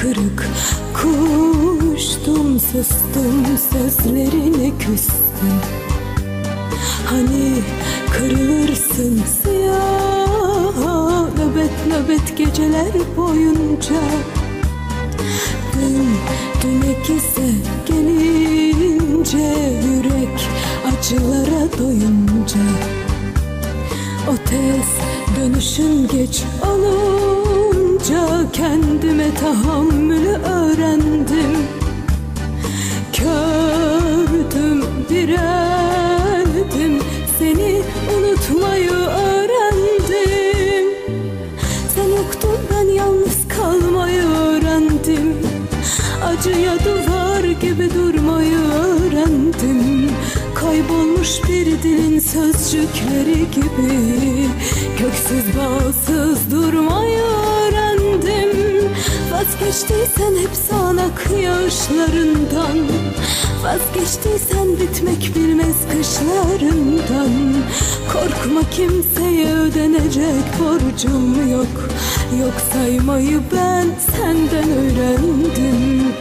kırık. Kuştum sustum sözlerine küstüm. Hani kırılırsın siyah Nöbet nöbet geceler boyunca. Dün düne ise gelince Yürek acılara doyunca. O tez dönüşün geç olur olunca Kendime tahammülü öğrendim. Kördüm, direndim Seni unutmayı öğrendim. Sen yoktun ben yalnız kalmayı öğrendim. Acıya duvar gibi durmayı öğrendim. Kaybolmuş bir dilin sözcükleri gibi Köksüz bağsız öğrendim Vazgeçtiysen hep sağanak yağışlarından Vazgeçtiysen bitmek bilmez kışlarından. Korkma kimseye ödenecek borcum yok. Yok saymayı ben senden öğrendim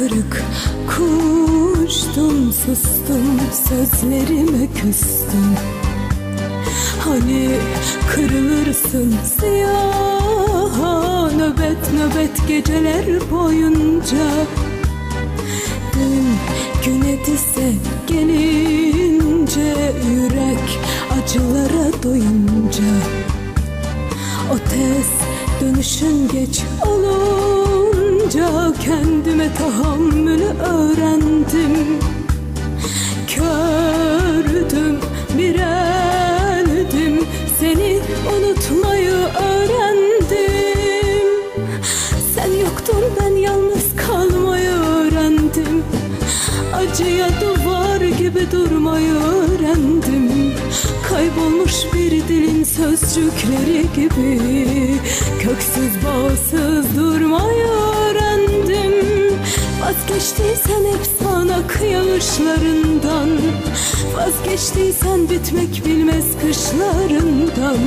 kırık Kuştum sustum sözlerime küstüm. Hani kırılırsın siyah Nöbet nöbet geceler boyunca. Dün güne dise gelince Yürek acılara doyunca. O tez dönüşün geç olunca Kendime tahammülü öğrendim. Kördüm, bireldim Seni unutmayı öğrendim. Sen yoktun ben yalnız kalmayı öğrendim. Acıya duvar gibi durmayı öğrendim. Kaybolmuş bir dilin sözcükleri gibi Köksüz bağsız durmayı öğrendim Vazgeçtiysen hep sağanak yağışlarından Vazgeçtiysen bitmek bilmez kışlarından.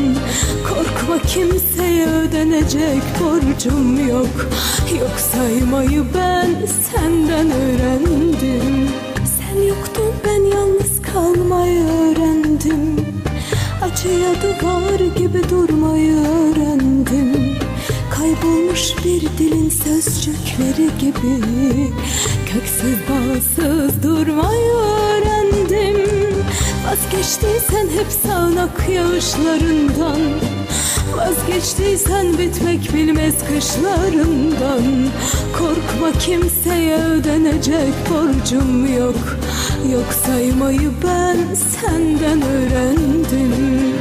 Korkma kimseye ödenecek borcum yok. Yok saymayı ben senden öğrendim. Sen yoktun ben yalnız kalmayı öğrendim. Acıya duvar gibi durmayı öğrendim Kaybolmuş bir dilin sözcükleri gibi Köksüz bağsız durmayı öğrendim. Vazgeçtiysen hep sağanak yağışlarından. Vazgeçtiysen bitmek bilmez kışlarından. Korkma kimseye ödenecek borcum yok. Yok saymayı ben senden öğrendim